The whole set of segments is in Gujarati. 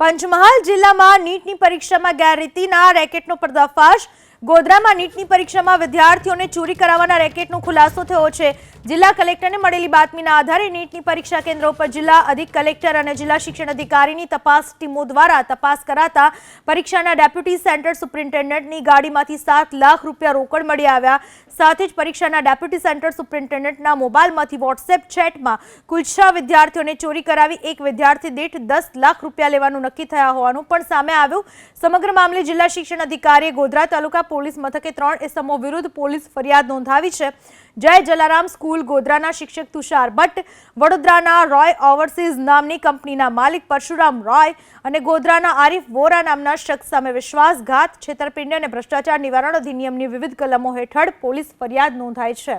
પંચમહાલ જિલ્લામાં નીટની પરીક્ષામાં ગેરરીતિના રેકેટનો પર્દાફાશ. ગોધરામાં નીટની પરીક્ષામાં વિદ્યાર્થીઓને ચોરી કરાવવાના રેકેટનો ખુલાસો થયો છે. જિલ્લા કલેક્ટરને મળેલી બાતમીના આધારે નીટની પરીક્ષા કેન્દ્રો પર જિલ્લા અધિક કલેક્ટર અને જિલ્લા શિક્ષણ અધિકારીની તપાસ ટીમો દ્વારા તપાસ કરાતા પરીક્ષાના ડેપ્યુટી સેન્ટર સુપ્રિન્ટેન્ડન્ટની ગાડીમાંથી સાત લાખ રૂપિયા રોકડ મળી આવ્યા. સાથે જ પરીક્ષાના ડેપ્યુટી સેન્ટર સુપ્રિન્ટેન્ડન્ટના મોબાઈલમાંથી વોટ્સએપ ચેટમાં કુલ છ વિદ્યાર્થીઓને ચોરી કરાવી, એક વિદ્યાર્થી દીઠ દસ લાખ રૂપિયા લેવાનું નક્કી થયા હોવાનું પણ સામે આવ્યું. સમગ્ર મામલે જિલ્લા શિક્ષણ અધિકારીએ ગોધરા તાલુકા પોલીસ મથકે ત્રણ એસમો વિરુદ્ધ પોલીસ ફરિયાદ નોંધાવી છે. જય જલારામ, સ્કૂલ ગોધરાના શિક્ષક તુષાર ભટ્ટ, વડોદરાના રોય ઓવરસીઝ નામની કંપનીના માલિક પરશુરામ રોય અને ગોધરાના આરીફ વોરા નામના શખ્સ સામે વિશ્વાસઘાત, છેતરપિંડી અને ભ્રષ્ટાચાર નિવારણ અધિનિયમની વિવિધ કલમો હેઠળ પોલીસ ફરિયાદ નોંધાઈ છે.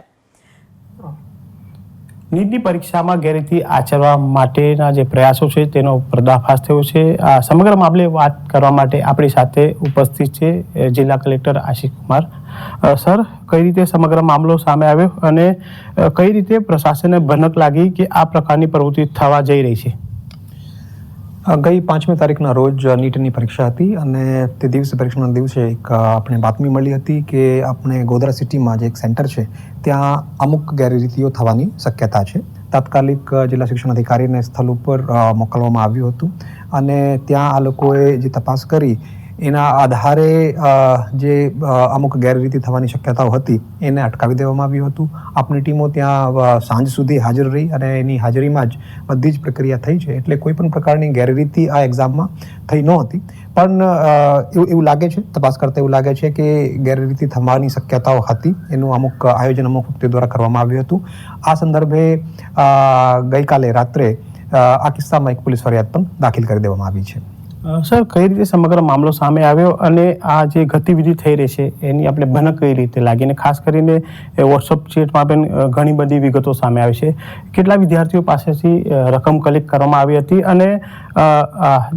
નીટની પરીક્ષામાં ગેરરીતિ આચરવા માટેના જે પ્રયાસો છે તેનો પર્દાફાશ થયો છે. આ સમગ્ર મામલે વાત કરવા માટે આપણી સાથે ઉપસ્થિત છે જિલ્લા કલેક્ટર આશિષ કુમાર. સર, કઈ રીતે સમગ્ર મામલો સામે આવ્યો અને કઈ રીતે પ્રશાસને ભનક લાગી કે આ પ્રકારની પ્રવૃત્તિ થવા જઈ રહી છે? ગઈ પાંચમી તારીખના રોજ નીટની પરીક્ષા હતી અને તે દિવસે પરીક્ષાના દિવસે એક આપણે બાતમી મળી હતી કે આપણે ગોધરા સિટીમાં જે એક સેન્ટર છે, ત્યાં અમુક ગેરરીતિઓ થવાની શક્યતા છે. તાત્કાલિક જિલ્લા શિક્ષણ અધિકારીને સ્થળ ઉપર મોકલવામાં આવ્યું હતું અને ત્યાં આ લોકોએ જે તપાસ કરી એના આધારે જે અમુક ગેરરીતિ થવાની શક્યતાઓ હતી, એને અટકાવી દેવામાં આવ્યું હતું. આપણી ટીમો ત્યાં સાંજ સુધી હાજર રહી અને એની હાજરીમાં જ બધી જ પ્રક્રિયા થઈ છે. એટલે કોઈ પણ પ્રકારની ગેરરીતિ આ એક્ઝામમાં થઈ નહોતી. પણ એવું એવું લાગે છે, તપાસ કરતા એવું લાગે છે કે ગેરરીતિ થવાની શક્યતાઓ હતી. એનું અમુક આયોજન અમુક વ્યક્તિ દ્વારા કરવામાં આવ્યું હતું. આ સંદર્ભે ગઈકાલે રાત્રે આ કિસ્સામાં એક પોલીસ ફરિયાદ પણ દાખલ કરી દેવામાં આવી છે. સર, કઈ રીતે સમગ્ર મામલો સામે આવ્યો અને આ જે ગતિવિધિ થઈ રહી છે, એની આપણે ભનક કઈ રીતે લાગી અને ખાસ કરીને વોટ્સઅપ ચેટમાં પણ ઘણી બધી વિગતો સામે આવી છે. કેટલા વિદ્યાર્થીઓ પાસેથી રકમ કલેક્ટ કરવામાં આવી હતી અને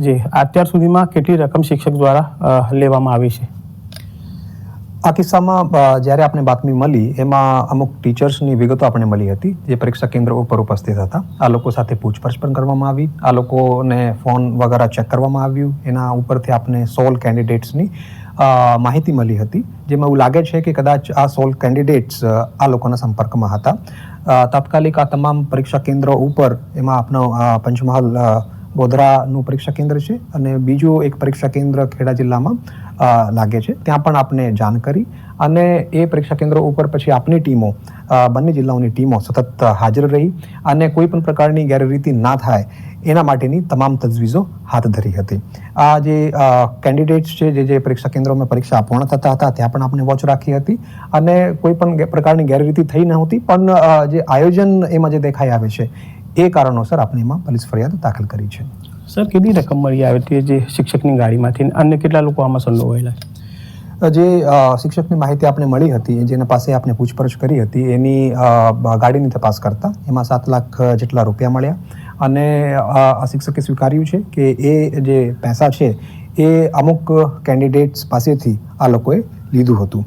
જે અત્યાર સુધીમાં કેટલી રકમ શિક્ષક દ્વારા લેવામાં આવી છે? આ કિસ્સામાં જ્યારે આપણે બાતમી મળી, એમાં અમુક ટીચર્સની વિગતો આપણે મળી હતી, જે પરીક્ષા કેન્દ્ર ઉપર ઉપસ્થિત હતા. આ લોકો સાથે પૂછપરછ પણ કરવામાં આવી. આ લોકોને ફોન વગેરે ચેક કરવામાં આવ્યું. એના ઉપરથી આપણે સોલ કેન્ડિડેટ્સની માહિતી મળી હતી. જેમાં એવું લાગે છે કે કદાચ આ સોલ કેન્ડિડેટ્સ આ લોકોના સંપર્કમાં હતા. તાત્કાલિક આ તમામ પરીક્ષા કેન્દ્રો ઉપર એમાં આપનો પંચમહાલ ગોધરાનું પરીક્ષા કેન્દ્ર છે અને બીજું એક પરીક્ષા કેન્દ્ર ખેડા જિલ્લામાં લાગે છે. ત્યાં પણ આપણે જાણ કરી અને એ પરીક્ષા કેન્દ્રો ઉપર પછી આપની ટીમો બંને જિલ્લાઓની ટીમો સતત હાજર રહી અને કોઈ પણ પ્રકારની ગેરરીતિ ના થાય એના માટેની તમામ તજવીજો હાથ ધરી હતી. આ જે કેન્ડિડેટ્સ છે, જે જે પરીક્ષા કેન્દ્રોમાં પરીક્ષા પૂર્ણ થતા હતા, ત્યાં પણ આપણે વોચ રાખી હતી અને કોઈ પણ પ્રકારની ગેરરીતિ થઈ નહોતી પણ જે આયોજન એમાં જે દેખાઈ આવે છે, એ કારણોસર આપણે એમાં પોલીસ ફરિયાદ દાખલ કરી છે. સર, કેટલી રકમ મળી આવે હતી જે શિક્ષકની ગાડીમાંથી? અન્ય કેટલા લોકો આમાં સંડોવાયેલા છે? જે શિક્ષકની માહિતી આપણે મળી હતી, જેના પાસે આપણે પૂછપરછ કરી હતી, એની ગાડીની તપાસ કરતા એમાં સાત લાખ જેટલા રૂપિયા મળ્યા. અને આ શિક્ષકે સ્વીકાર્યું છે કે એ જે પૈસા છે, એ અમુક કેન્ડિડેટ્સ પાસેથી આ લોકોએ લીધું હતું.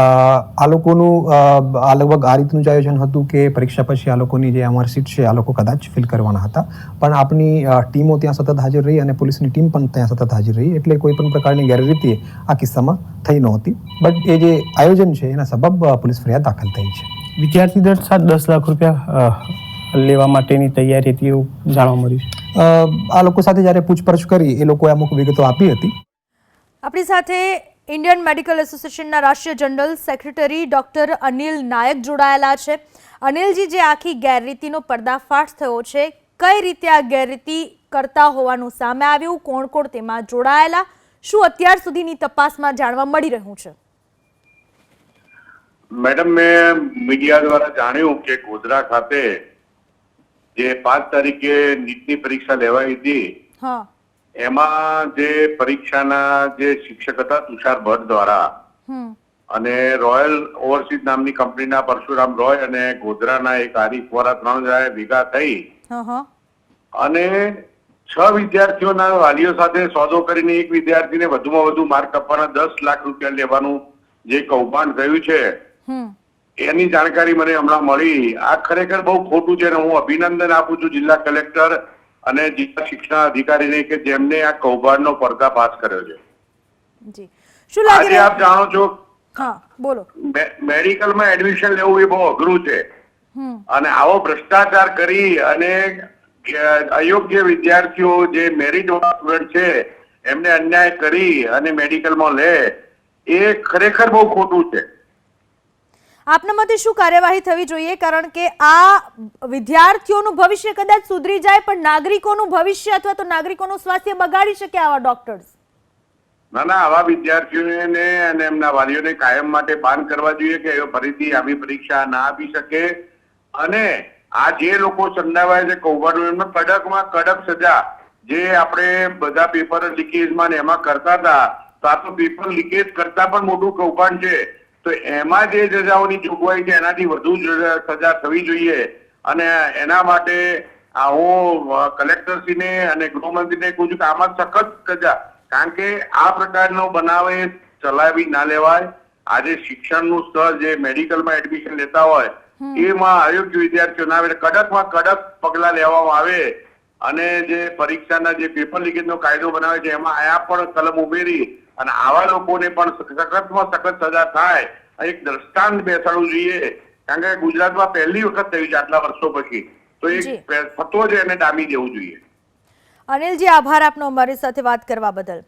આ લોકોનું આ લગભગ આ રીતનું જ આયોજન હતું કે પરીક્ષા પછી આ લોકોની જે અમાર સીટ છે આ લોકો કદાચ ફિલ કરવાના હતા. પણ આપણી ટીમો ત્યાં સતત હાજર રહી અને પોલીસની ટીમ પણ ત્યાં સતત હાજર રહી. એટલે કોઈ પણ પ્રકારની ગેરરીતિ આ કિસ્સામાં થઈ નહોતી. બટ એ જે આયોજન છે એના સબબ પોલીસ ફરિયાદ દાખલ થઈ છે. વિદ્યાર્થી દર સાત દસ લાખ રૂપિયા લેવા માટેની તૈયારી હતી એવું જાણવા મળ્યું આ લોકો સાથે જ્યારે પૂછપરછ કરી એ લોકોએ અમુક વિગતો આપી હતી. આપણી સાથે ઇન્ડિયન મેડિકલ એસોસિએશનના રાષ્ટ્રીય general secretary doctor Anil Nayak જોડાયેલા છે. અનિલજી જે આખી ગેરરીતિનો પર્દાફાશ થયો છે કઈ રીતે આ ગેરરીતિ કરતા હોવાનું સામે આવ્યું કોણ કોણ તેમાં જોડાયેલા શું અત્યાર સુધીની તપાસમાં જાણવા મળી રહ્યું છે? મેડમ મેં મીડિયા દ્વારા જાણ્યું કે ગોધરા ખાતે જે પાંચ તારીખે નીટની પરીક્ષા લેવાઈ હતી હા. એમાં જે પરીક્ષાના જે શિક્ષક હતા તુષાર ભટ્ટ દ્વારા અને રોયલ ઓવરસીઝ નામની કંપનીના પરશુરામ રોય અને ગોધરાના એક આરીફ વોરા ત્રણ જણાએ ભેગા થઈ અને છ વિદ્યાર્થીઓના વાલીઓ સાથે સોદો કરીને એક વિદ્યાર્થીને વધુમાં વધુ માર્ક આપવાના દસ લાખ રૂપિયા લેવાનું જે કૌભાંડ થયું છે એની જાણકારી મને હમણાં મળી. આ ખરેખર બહુ ખોટું છે અને હું અભિનંદન આપું છું જિલ્લા કલેક્ટર અને જિલ્લા શિક્ષણ અધિકારીને કે જેમને આ કૌભાંડનો પર્દાફાશ કર્યો છે. જી. શું લાગી આજે આપ જાણો છો? હા બોલો. મેડિકલમાં એડમિશન લેવું એ બહુ અઘરું છે. અને આવો ભ્રષ્ટાચાર કરી અને અયોગ્ય વિદ્યાર્થીઓ જે મેરિટ સ્ટુડન્ટ છે એમને અન્યાય કરી અને મેડિકલમાં લે એ ખરેખર બહુ ખોટું છે. આપના મતે શું કાર્યવાહી થવી જોઈએ? કારણ કે આ વિદ્યાર્થીઓનું ભવિષ્ય કદાચ સુધરી જાય, પણ નાગરિકોનું ભવિષ્ય અથવા તો નાગરિકોનું સ્વાસ્થ્ય બગાડી શકે આવા ડોક્ટર્સ ના ના, આવા વિદ્યાર્થીઓને અને એમના વાલીઓને કાયમ માટે બાન કરવા જોઈએ કે એ ફરીથી આવી પરીક્ષા ના આપી શકે. અને આ જે લોકો સંડાવાય છે કૌભાંડો, એમને કડકમાં કડક સજા, જે આપણે બધા પેપર લીકેજમાં ને એમાં કરતા હતા, તો આ તો પેપર લીકેજ કરતા પણ મોટું કૌભાંડ છે. તો એમાં જે સજાઓની જોગવાઈ છે એનાથી વધુ સજા થવી જોઈએ. અને એના માટે હું કલેક્ટરશ્રીને અને ગૃહમંત્રીને કહું છું કે આમાં સખત સજા. કારણ કે આ પ્રકારનો બનાવ ચલાવી ના લેવાય. આજે શિક્ષણનું સ્તર જે મેડિકલમાં એડમિશન લેતા હોય એમાં અયોગ્ય વિદ્યાર્થીઓના આવે. કડકમાં કડક પગલા લેવામાં આવે. અને જે પરીક્ષાના જે પેપર લીકેજનો કાયદો બનાવે છે એમાં આ પણ કલમ ઉમેરી અને આવા લોકોને પણ સખતમાં સખત સજા થાય એક દ્રષ્ટાંત બેસાડવું જોઈએ. કારણ કે ગુજરાતમાં પહેલી વખત થયું છે આટલા વર્ષો પછી. તો એ એક થતો જ એને ડામી દેવું જોઈએ. અનિલજી આભાર આપનો અમારી સાથે વાત કરવા બદલ.